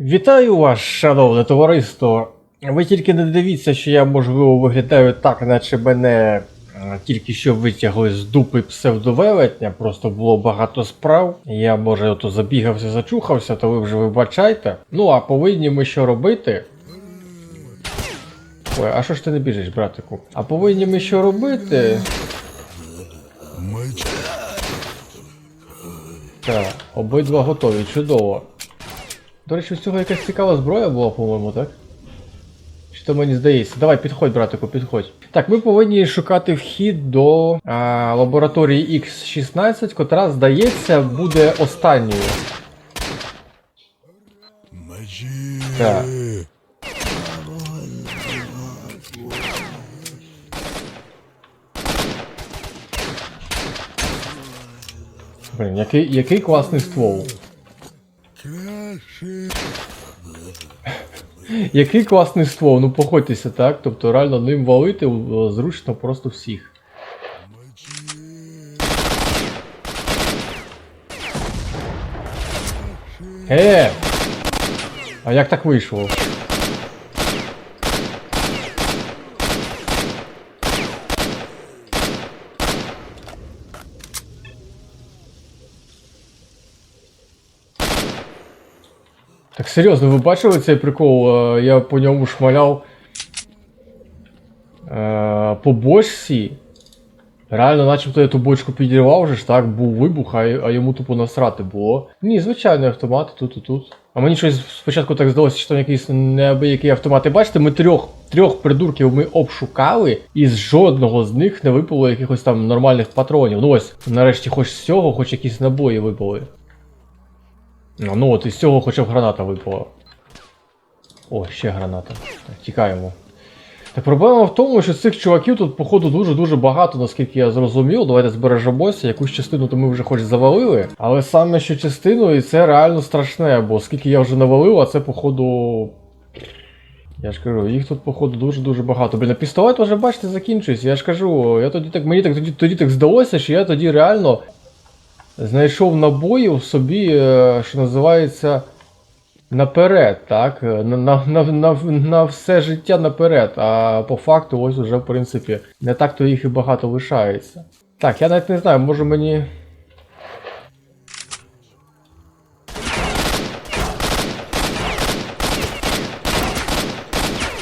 Вітаю вас, шановне товариство. Ви тільки не дивіться, що я можливо виглядаю так, наче мене е, тільки що витягли з дупи псевдовелетня, просто було багато справ. Я, може, ото забігався, зачухався, то ви вже вибачайте. Ну а повинні ми що робити? Ой, а що ж ти не біжиш, братику? А повинні ми що робити? Так, обидва готові, чудово. До речі, у цього якась цікава зброя була, по-моєму, так? То мені здається? Давай, підходь, братику, підходь. Так, ми повинні шукати вхід до а, лабораторії X16, котра, здається, буде останньою. Так. Блін, який, який класний ствол. Який класний ствол, ну походьтеся, так? Тобто реально ним валити зручно просто всіх. Е! А як так вийшло? Так серйозно, ви бачили цей прикол? Е, Я по ньому шмаляв е, по бочці. Реально, начебто я ту бочку підірвав вже ж так, був вибух, а, йому тупо насрати було. Ні, звичайний автомат, тут і тут. А мені щось спочатку так здалося, що там якийсь неабиякий автомат. І бачите, ми трьох, трьох придурків ми обшукали, і з жодного з них не випало якихось там нормальних патронів. Ну ось, нарешті, хоч з цього, хоч якісь набої випали. Ну, ну от із цього хоча б граната випала. О, ще граната. Так, тікаємо. Так проблема в тому, що цих чуваків тут, походу, дуже-дуже багато, наскільки я зрозумів. Давайте збережемося. Якусь частину то ми вже хоч завалили. Але саме що частину, і це реально страшне, бо скільки я вже навалив, а це, походу. Я ж кажу, їх тут, походу, дуже-дуже багато. Блін, а пістолет вже, бачите, закінчується. Я ж кажу, я тоді так, мені так тоді, тоді так здалося, що я тоді реально знайшов набоїв собі, е, що називається, наперед, так? Е, На, на, на, на, все життя наперед. А по факту, ось уже, в принципі, не так то їх і багато лишається. Так, я навіть не знаю, може мені.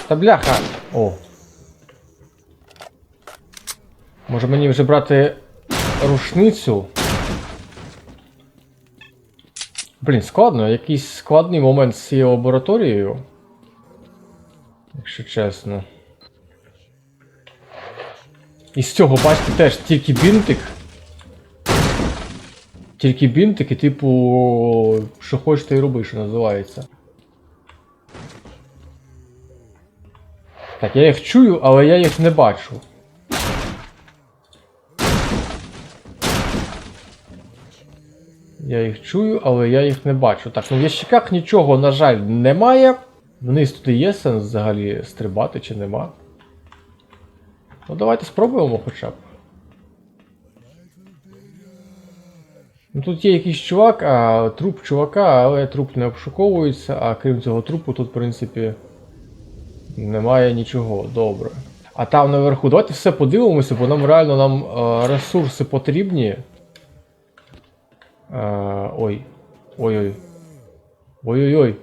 Та бляха! О. Може мені вже брати рушницю? Блін, складно, якийсь складний момент з цією лабораторією. Якщо чесно. І з цього, бачите, теж тільки бінтик. Тільки бінтик і типу. Що хочеш, то й роби, що називається. Так, я їх чую, але я їх не бачу. Я їх чую, але я їх не бачу. Так, ну в ящиках нічого, на жаль, немає. Вниз туди є сенс взагалі стрибати чи нема. Ну давайте спробуємо хоча б. Ну тут є якийсь чувак, а труп чувака, але труп не обшуковується, а крім цього трупу тут, в принципі, немає нічого. Добре. А там наверху, давайте все подивимося, бо нам реально нам е, ресурси потрібні. Ой. Ой-ой. Ой-ой-ой.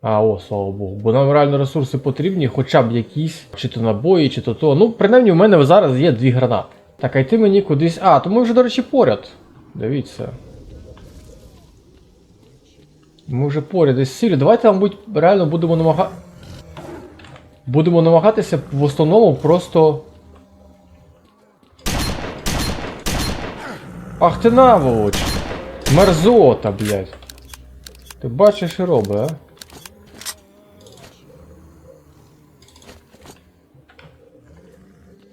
А, о, слава Богу. Бо нам реально ресурси потрібні, хоча б якісь, чи то набої, чи то то. Ну, принаймні, в мене зараз є дві гранати. Так, а йти мені кудись. А, то ми вже, до речі, поряд. Дивіться. Ми вже поряд десь сілі. Давайте, мабуть, реально будемо намагати. Будемо намагатися в основному просто. Ах ти наволоч! Мерзота, блядь. Ти бачиш і роби, а?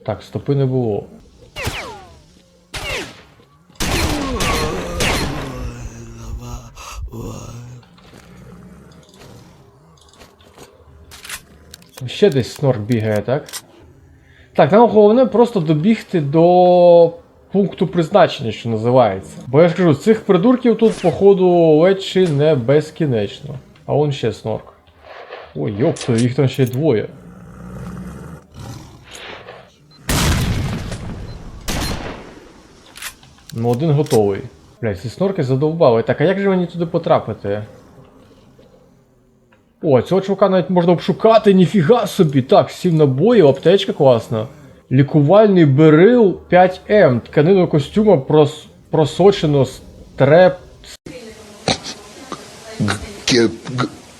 Так, стопи не було. Ще десь снорк бігає, так? Так, нам головне просто добігти до пункту призначення, що називається. Бо я ж кажу, цих придурків тут, походу, ледь чи не безкінечно. А он ще снорк. Ой, йопта, їх там ще двоє. Ну, один готовий. Блять, ці снорки задовбали. Так, а як же мені туди потрапити? О, цього чувака навіть можна обшукати, ніфіга собі. Так, сім набоїв, аптечка класна. Лікувальний берил 5М. Тканину костюма прос... просочено стреп...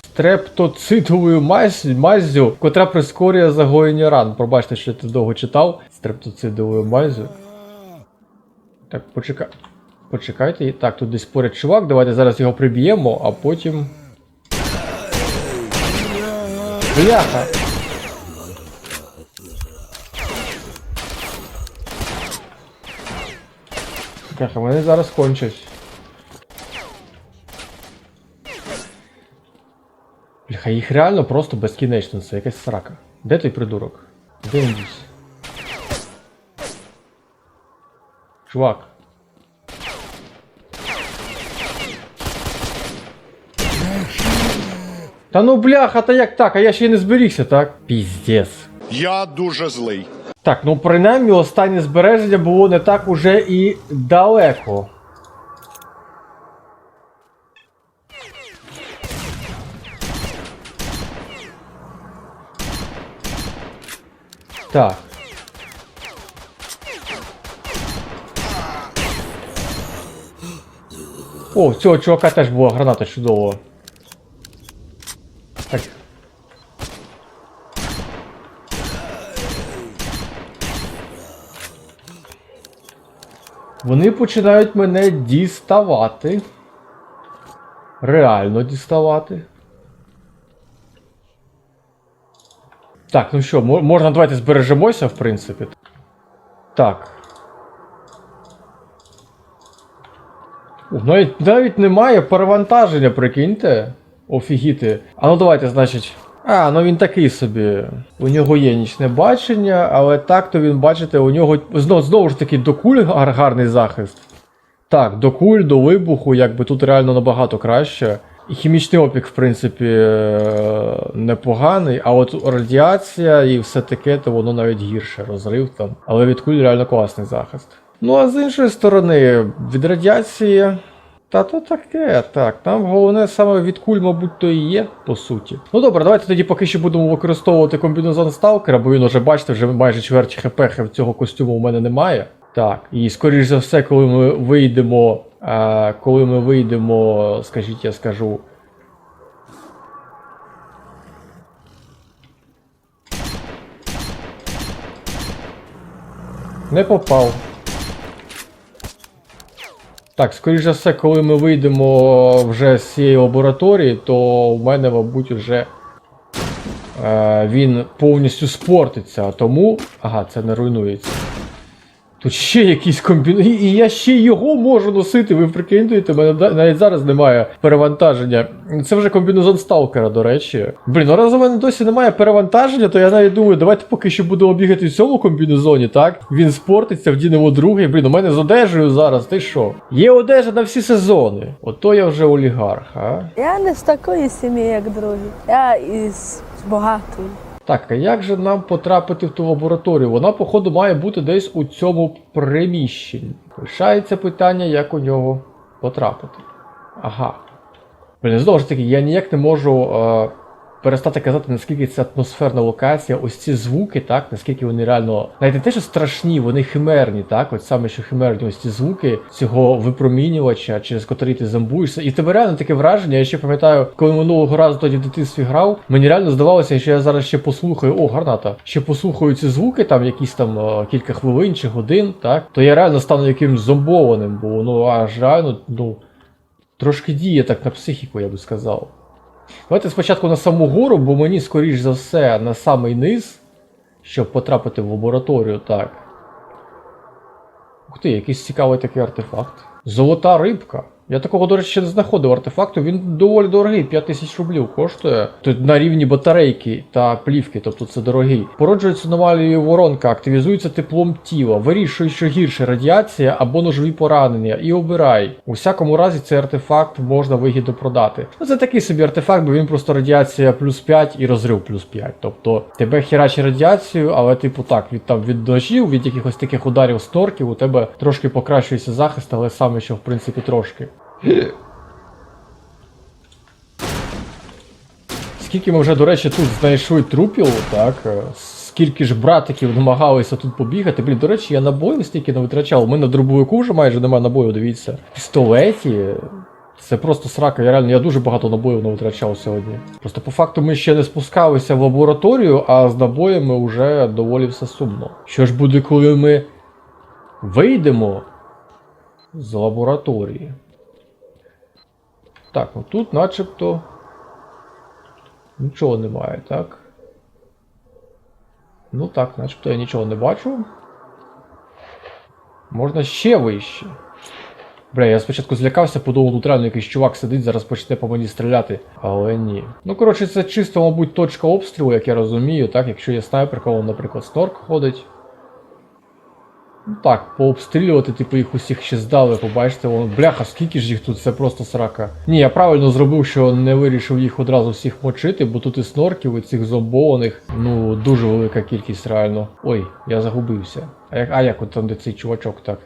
Стрептоцитовою мазь... маззю, котра прискорює загоєння ран. Пробачте, що я це довго читав. Стрептоцидовою маззю. Так, почекай. Почекайте. Так, тут десь поряд чувак, давайте зараз його приб'ємо, а потім. Бляха! Бляха, вони зараз кончать. Бляха, їх реально просто безкінечно, це якась срака. Де той придурок? Де він дісь? Чувак. Та ну бляха, та як так? А я ще й не зберігся, так? Піздец. Я дуже злий. Так, ну принаймні останнє збереження було не так уже і далеко. Так. О, цього чувака теж була граната чудово. Вони починають мене діставати. Реально діставати. Так, ну що, можна давайте збережемося, в принципі. Так. Навіть, навіть немає перевантаження, прикиньте. Офігіти. А ну давайте, значить. А, ну він такий собі. У нього є нічне бачення, але так то він, бачите, у нього знову, знову ж таки до куль гарний захист. Так, до куль, до вибуху, якби тут реально набагато краще. І хімічний опік, в принципі, е, непоганий, а от радіація і все таке, то воно навіть гірше, розрив там. Але від куль реально класний захист. Ну а з іншої сторони, від радіації. Та то таке, так. Там головне саме від куль, мабуть, то і є, по суті. Ну добре, давайте тоді поки що будемо використовувати комбінезон сталкера, бо він уже, бачите, вже майже чверть хп цього костюму у мене немає. Так, і скоріш за все, коли ми вийдемо. А, коли ми вийдемо, скажіть, я скажу. Не попав. Так, скоріш за все, коли ми вийдемо вже з цієї лабораторії, то в мене, мабуть, вже е, він повністю спортиться, тому. Ага, це не руйнується. Тут ще якийсь комбін... І, я ще його можу носити, ви прикиньте, в мене навіть зараз немає перевантаження. Це вже комбінезон сталкера, до речі. Блін, ну раз у мене досі немає перевантаження, то я навіть думаю, давайте поки що будемо бігати в цьому комбінезоні, так? Він спортиться, вдінемо другий. Блін, у мене з одежею зараз, ти що? Є одежа на всі сезони. Ото я вже олігарх, а? Я не з такої сім'ї, як другі. Я із багатої. Так, а як же нам потрапити в ту лабораторію? Вона, походу, має бути десь у цьому приміщенні. Лишається питання, як у нього потрапити. Ага. Блін, знову ж таки, я ніяк не можу е, перестати казати, наскільки це атмосферна локація, ось ці звуки, так, наскільки вони реально. Навіть не те, що страшні, вони химерні, так? От саме що химерні ось ці звуки цього випромінювача, через котрий ти зомбуєшся. І тебе реально таке враження, я ще пам'ятаю, коли минулого разу тоді в дитинстві грав, мені реально здавалося, що я зараз ще послухаю, о, гарната, ще послухаю ці звуки, там якісь там е, кілька хвилин чи годин, так, то я реально стану якимсь зомбованим, бо ну аж реально, ну. Трошки діє так на психіку, я би сказав. Давайте спочатку на саму гору, бо мені, скоріш за все, на самий низ, щоб потрапити в лабораторію, так. Ух ти, якийсь цікавий такий артефакт. Золота рибка. Я такого, до речі, ще не знаходив артефакту. Він доволі дорогий, 5 тисяч рублів коштує. Тут на рівні батарейки та плівки, тобто це дорогий. Породжується аномалією воронка, активізується теплом тіла, вирішує, що гірше радіація або ножові поранення, і обирай. У всякому разі, цей артефакт можна вигідно продати. Ну це такий собі артефакт, бо він просто радіація плюс 5 і розрив плюс 5. Тобто тебе херачить радіацію, але типу так, від там від ножів, від якихось таких ударів снорків, у тебе трошки покращується захист, але саме що в принципі трошки. Скільки ми вже, до речі, тут знайшли трупів, так? е, Скільки ж братиків намагалися тут побігати. Блін, до речі, я набоїв стільки не витрачав. У мене дробовику вже майже немає набою, дивіться. Пістолеті. Це просто срака. Я реально я дуже багато набоїв не витрачав сьогодні. Просто по факту ми ще не спускалися в лабораторію, а з набоями вже доволі все сумно. Що ж буде, коли ми вийдемо з лабораторії? Так, ну тут начебто. Нічого немає, так? Ну так, начебто я нічого не бачу. Можна ще вище. Бля, я спочатку злякався, подумав, тут реально якийсь чувак сидить, зараз почне по мені стріляти. Але ні. Ну, коротше, це чисто, мабуть, точка обстрілу, як я розумію, так, якщо є снайперка, вон, наприклад, снорк ходить. Ну так, пообстрілювати, типу, їх усіх ще здали, побачите, воно, бляха, скільки ж їх тут, це просто срака. Ні, я правильно зробив, що не вирішив їх одразу всіх мочити, бо тут і снорків, і цих зомбованих, ну, дуже велика кількість реально. Ой, я загубився. А як, а як от там де цей чувачок так?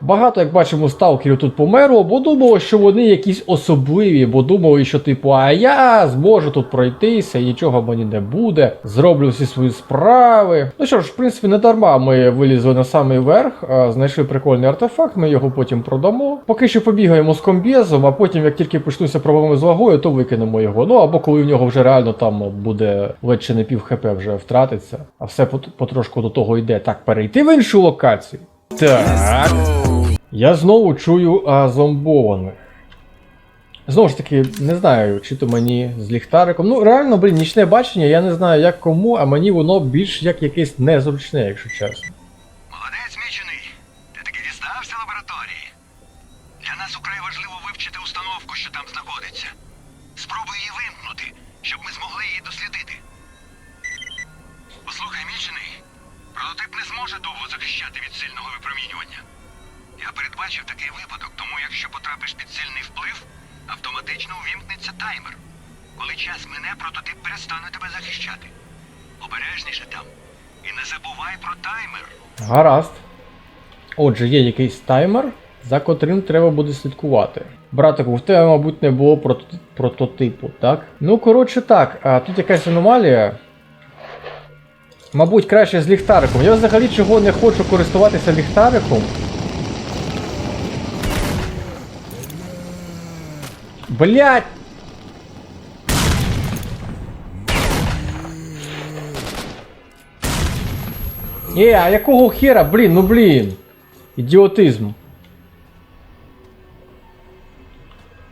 Багато, як бачимо, сталкерів тут померло, бо думали, що вони якісь особливі, бо думали, що типу, а я зможу тут пройтися, нічого мені не буде, зроблю всі свої справи. Ну що ж, в принципі, не дарма ми вилізли на самий верх, знайшли прикольний артефакт, ми його потім продамо. Поки що побігаємо з комбезом, а потім, як тільки почнуться проблеми з вагою, то викинемо його. Ну або коли в нього вже реально там буде ледь чи не пів хп вже втратиться, а все потрошку до того йде. Так, перейти в іншу локацію. Так. Я знову чую а, зомбованих. Знову ж таки, не знаю, чи то мені з ліхтариком. Ну, реально, блін, нічне бачення, я не знаю як кому, а мені воно більш як якесь незручне, якщо чесно. Захищати від сильного випромінювання. Я передбачив такий випадок, тому якщо потрапиш під сильний вплив, автоматично увімкнеться таймер. Коли час мине, прототип перестане тебе захищати. Обережніше там. І не забувай про таймер. Гаразд. Отже, є якийсь таймер, за котрим треба буде слідкувати. Братику, в тебе, мабуть, не було прототипу, так? Ну, коротше так, тут якась аномалія. Мабуть, краще з ліхтариком. Я взагалі чого не хочу користуватися ліхтариком. Блять! Е, а якого хера, блін, ну блін. Ідіотизм.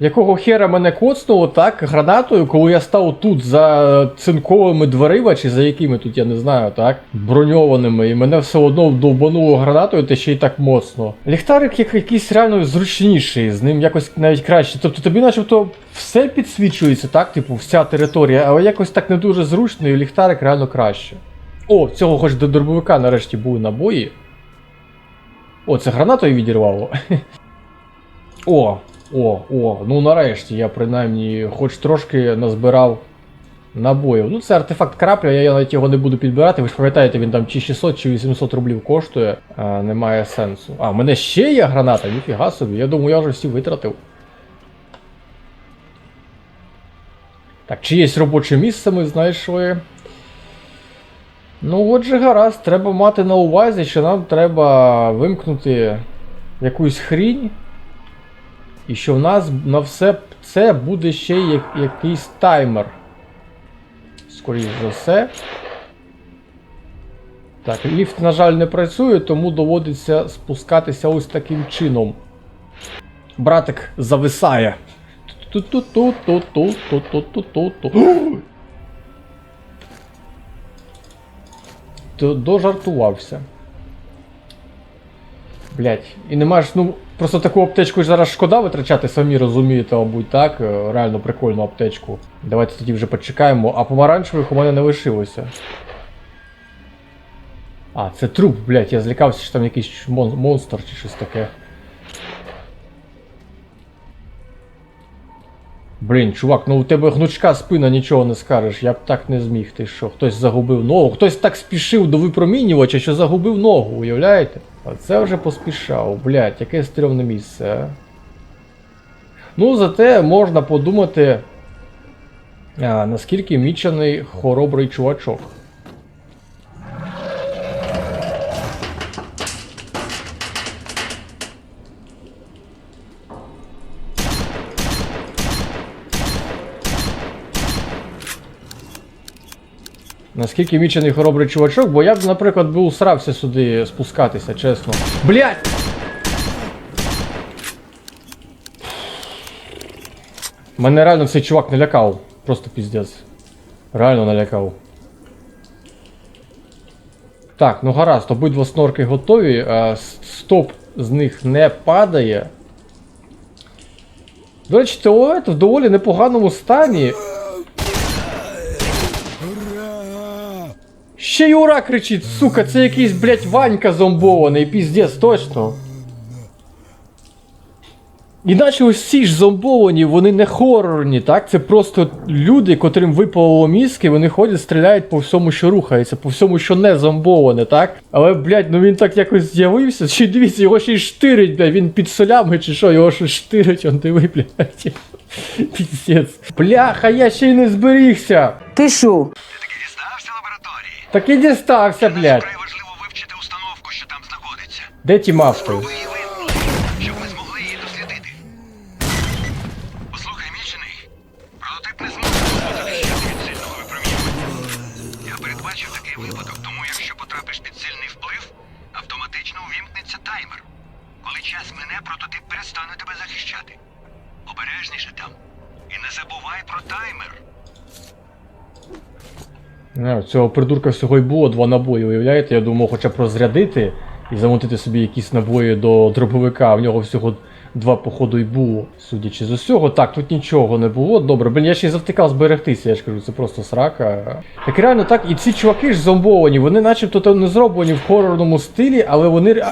Якого хера мене коцнуло так гранатою, коли я став тут за цинковими дверима, чи за якими тут, я не знаю, так, броньованими, і мене все одно довбануло гранатою, та ще й так моцно. Ліхтарик як якийсь реально зручніший, з ним якось навіть краще. Тобто тобі начебто все підсвічується, так, типу, вся територія, але якось так не дуже зручно, і ліхтарик реально краще. О, цього хоч до дробовика нарешті були набої. О, це гранатою відірвало. О, о, о, ну нарешті я принаймні хоч трошки назбирав набоїв. Ну це артефакт крапля, я навіть його не буду підбирати. Ви ж пам'ятаєте, він там чи 600, чи 800 рублів коштує. А, немає сенсу. А, в мене ще є граната, ніфіга собі. Я думаю, я вже всі витратив. Так, чиєсь робоче місце ми знайшли. Ну, отже, гаразд, треба мати на увазі, що нам треба вимкнути якусь хрінь. І що в нас на все це буде ще як, якийсь таймер. Скоріше за все. Так, ліфт, на жаль, не працює, тому доводиться спускатися ось таким чином. Братик зависає. Ту-ту-ту-ту-ту-ту-ту-ту-ту. То дожартувався. Блять, і нема ж, ну, Просто таку аптечку ж зараз шкода витрачати, самі розумієте, мабуть, так? Е, Реально прикольну аптечку. Давайте тоді вже почекаємо. А помаранчевих у мене не лишилося. А, це труп, блядь, я злякався, що там якийсь мон- монстр чи щось таке. Блін, чувак, ну у тебе гнучка спина, нічого не скажеш. Я б так не зміг. Ти що? Хтось загубив ногу, хтось так спішив до випромінювача, що загубив ногу, уявляєте? А це вже поспішав, блядь, яке стрьомне місце, а? Ну, зате можна подумати, а, наскільки мічений хоробрий чувачок. Наскільки мічений хоробрий чувачок, бо я б, наприклад, би усрався сюди спускатися, чесно. Блять! Мене реально цей чувак налякав. Просто піздець. Реально налякав. Так, ну гаразд, обидва снорки готові. А, стоп з них не падає. До речі, туалет в доволі непоганому стані. Ще й ура кричить, сука, це якийсь, блядь, Ванька зомбований, піздець, точно. Іначе ось ці ж зомбовані, вони не хорорні, так? Це просто люди, котрим випало мізки, вони ходять, стріляють по всьому, що рухається, по всьому, що не зомбоване, так? Але, блядь, ну він так якось з'явився. Чи дивіться, його ще й штирить, блядь, він під солями чи що, його щось штирить, он диви, блядь. Піздець. Бляха, я ще й не зберігся. Ти що? Так і дістався, блядь. вкрай важливо вивчити установку, що там знаходиться. Де ті мавки? Спробуй її вимкнути, щоб ми змогли її дослідити. Послухай, мічений. Прототип не зможе захищати від сильного випромінювання. Я передбачив такий випадок, тому якщо потрапиш під сильний вплив, автоматично увімкнеться таймер. Коли час мине, прототип перестане тебе захищати. Обережніше там. І не забувай про таймер. Не, цього придурка всього й було два набої, уявляєте? Я думав хоча б розрядити і замутити собі якісь набої до дробовика, а в нього всього два походу й було. Судячи з усього, так, тут нічого не було. Добре, блін, я ще й завтикав зберегтися, я ж кажу, це просто срака. Так реально так, і ці чуваки ж зомбовані, вони начебто то не зроблені в хорорному стилі, але вони.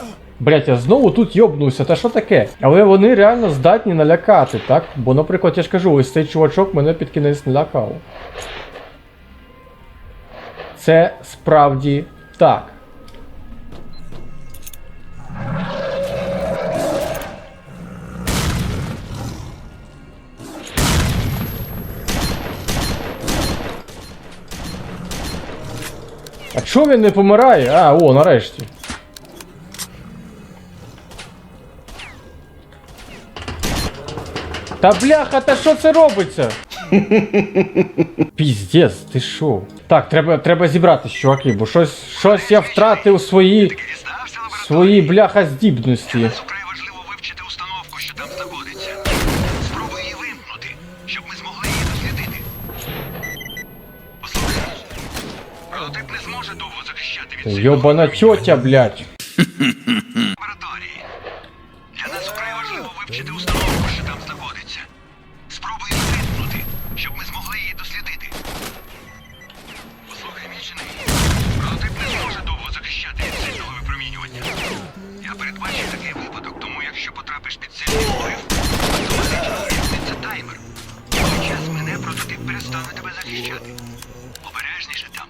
Блять, я знову тут йобнувся, та що таке? Але вони реально здатні налякати, так? Бо, наприклад, я ж кажу, ось цей чувачок мене під кінець налякав. Це справді так. А чого він не помирає? А, о, нарешті. Та бляха, та що це робиться? Піздець, ти що? Так, треба, треба зібратись, чуваки, бо щось, щось я втратив свої, свої бляха здібності. Нас вкрай важливо Я передбачив такий випадок, тому якщо потрапиш під сильний вплив, автоматично вимкнеться таймер. Коли час мине, прототип перестане тебе захищати. Обережніше там.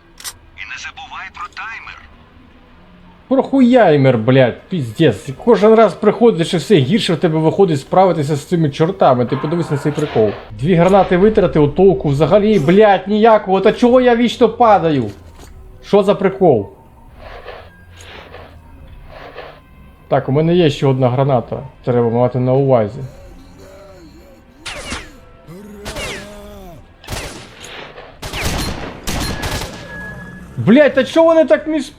І не забувай про таймер. Прохуяймер, блядь, піздець. Кожен раз приходиш і все гірше в тебе виходить справитися з цими чортами. Ти подивись на цей прикол. Дві гранати витратив, толку взагалі, блядь, ніякого. Та чого я вічно падаю? Що за прикол? Так, у мене є ще одна граната. Треба мати на увазі. Блять, та чого вони так між...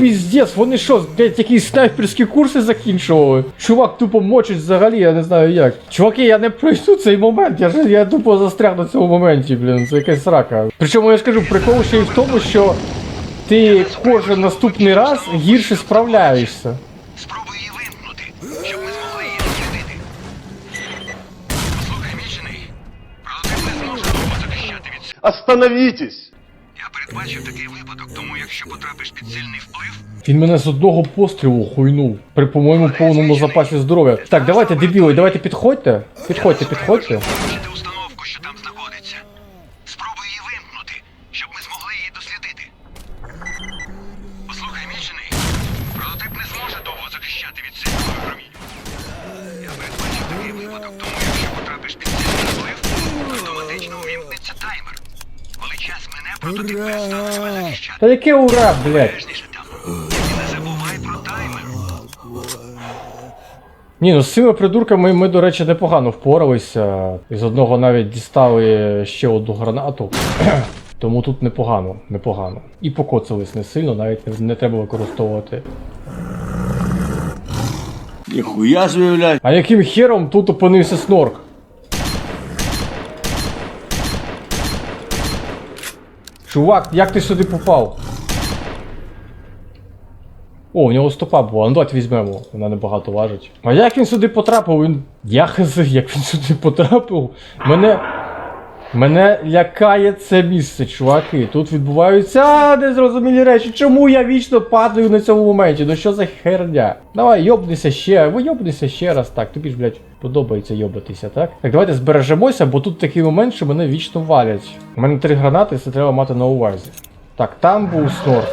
Піздець, вони що, блять, якісь снайперські курси закінчували? Чувак тупо мочить взагалі, я не знаю як. Чуваки, я не пройду цей момент, я ж я тупо застряг на цьому моменті, блін, це якась срака. Причому я ж кажу, прикол ще й в тому, що ти кожен наступний раз гірше справляєшся. Остановитесь! Я передбачив такий випадок, тому якщо потрапиш під сильний вплив, Він мене з одного пострілу хуйнув. При, по-моєму, повному запасі здоров'я. Так, давайте, дебіли, давайте підходьте. Підходьте, підходьте. виключити установку, що там знаходиться. Спробуй її вимкнути, щоб ми змогли її дослідити. Послухай, мічений, прототип не зможе довго захищати від сильного випромінювання. Я передбачив такий випадок, тому якщо потрапиш під сильний вплив, автоматично увімкнеться таймер. Захищати. Та яке ура, блядь. Ні, ну з цими придурками ми, до речі, непогано впоралися. Із одного навіть дістали ще одну гранату. Тому тут непогано, непогано. І покоцались не сильно, навіть не, не треба використовувати. Ніхуя блядь. А яким хером тут опинився снорк? Чувак, як ти сюди попав? О, у нього стопа була, ну давайте візьмемо, вона небагато важить. А як він сюди потрапив? Він. Я хз, як він сюди потрапив. Мене. Мене лякає це місце, чуваки. Тут відбуваються незрозумілі речі. Чому я вічно падаю на цьому моменті? Ну що за херня? Давай, йобнися ще, ви йобнися ще раз. Так, тобі ж, блядь, подобається йобатися, так? Так, давайте збережемося, бо тут такий момент, що мене вічно валять. У мене три гранати, це треба мати на увазі. Так, там був снорк.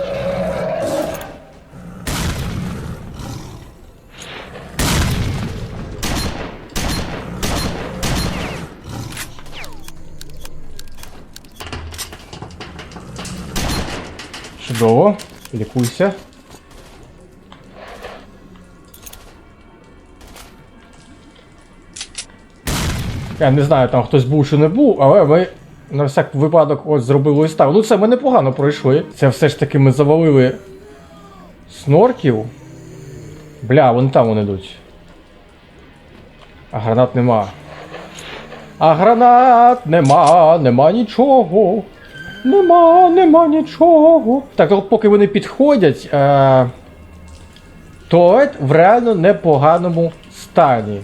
Чудово. Лікуйся. Я не знаю, там хтось був чи не був, але ми на всяк випадок ось зробили ось так. Ну це ми непогано пройшли. Це все ж таки ми завалили снорків. Бля, вон там вони йдуть. А гранат нема. А гранат нема, нема нічого. Нема, нема нічого. Так, от поки вони підходять, е- туалет в реально непоганому стані.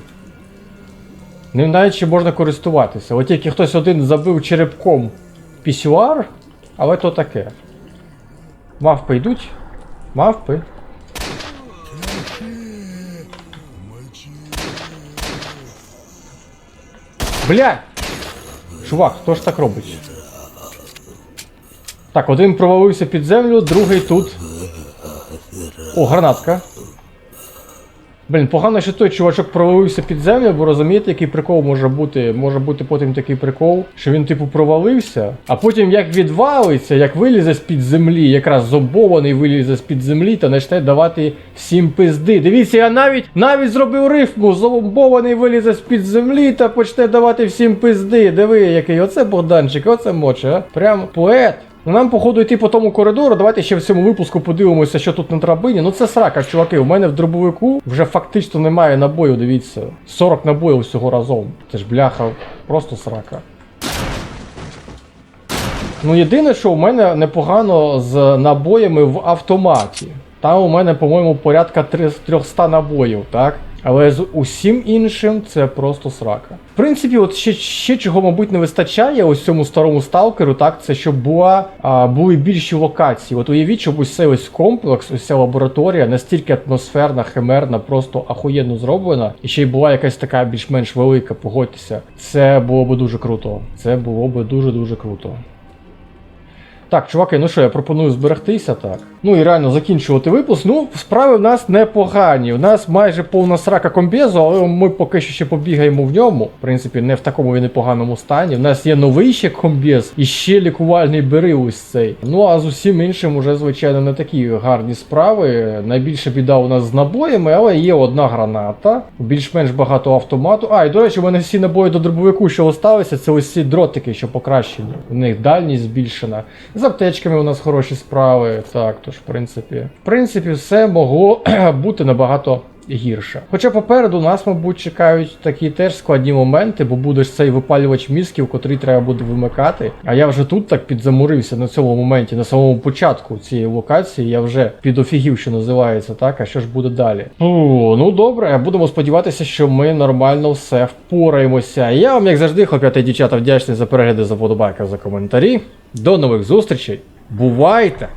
Ним навіть ще можна користуватися. От тільки хтось один забив черепком пісюар, але то таке. Мавпи йдуть? Мавпи. Блядь! Чувак, хто ж так робить? Так, один провалився під землю, другий тут. О, гранатка. Блін, погано, що той чувачок провалився під землю, бо розумієте, який прикол може бути. Може бути потім такий прикол, що він, типу, провалився, а потім як відвалиться, як вилізе з-під землі, якраз зобований вилізе з-під землі та почне давати всім пизди. Дивіться, я навіть навіть зробив рифму, зомбований вилізе з-під землі та почне давати всім пизди. Диви, який оце Богданчик, оце моче, а? Прям поет. Ну нам, походу, йти по тому коридору. Давайте ще в цьому випуску подивимося, що тут на драбині. Ну це срака, чуваки. У мене в дробовику вже фактично немає набою, дивіться. 40 набоїв всього разом. Це ж бляха, просто срака. Ну, єдине, що у мене непогано з набоями в автоматі. Там у мене, по-моєму, порядка 300 набоїв, так? Але з усім іншим це просто срака. В принципі, от ще, ще чого, мабуть, не вистачає ось цьому старому сталкеру, так, це щоб була, а, були більші локації. От уявіть, щоб ось цей ось комплекс, ось ця лабораторія настільки атмосферна, химерна, просто ахуєнно зроблена, і ще й була якась така більш-менш велика, погодьтеся. Це було би дуже круто. Це було би дуже-дуже круто. Так, чуваки, ну що, я пропоную зберегтися так. Ну і реально закінчувати випуск. Ну, справи в нас непогані. У нас майже повна срака комбезу, але ми поки що ще побігаємо в ньому. В принципі, не в такому він непоганому стані. У нас є новий ще комбез і ще лікувальний бери ось цей. Ну а з усім іншим уже, звичайно, не такі гарні справи. Найбільша біда у нас з набоями, але є одна граната, більш-менш багато автомату. А, і до речі, у мене всі набої до дробовику, що залишилися, це ось ці дротики, що покращені. У них дальність збільшена. Аптечками у нас хороші справи. Так, тож, в принципі, в принципі, все могло бути набагато гірша. Хоча попереду нас, мабуть, чекають такі теж складні моменти, бо буде ж цей випалювач мізків, котрий треба буде вимикати. А я вже тут так підзамурився на цьому моменті, на самому початку цієї локації. Я вже підофігів, що називається, так. А що ж буде далі? О, ну добре, будемо сподіватися, що ми нормально все впораємося. Я вам, як завжди, хлоп'ята дівчата, вдячний за перегляди, за подобайки, за коментарі. До нових зустрічей. Бувайте!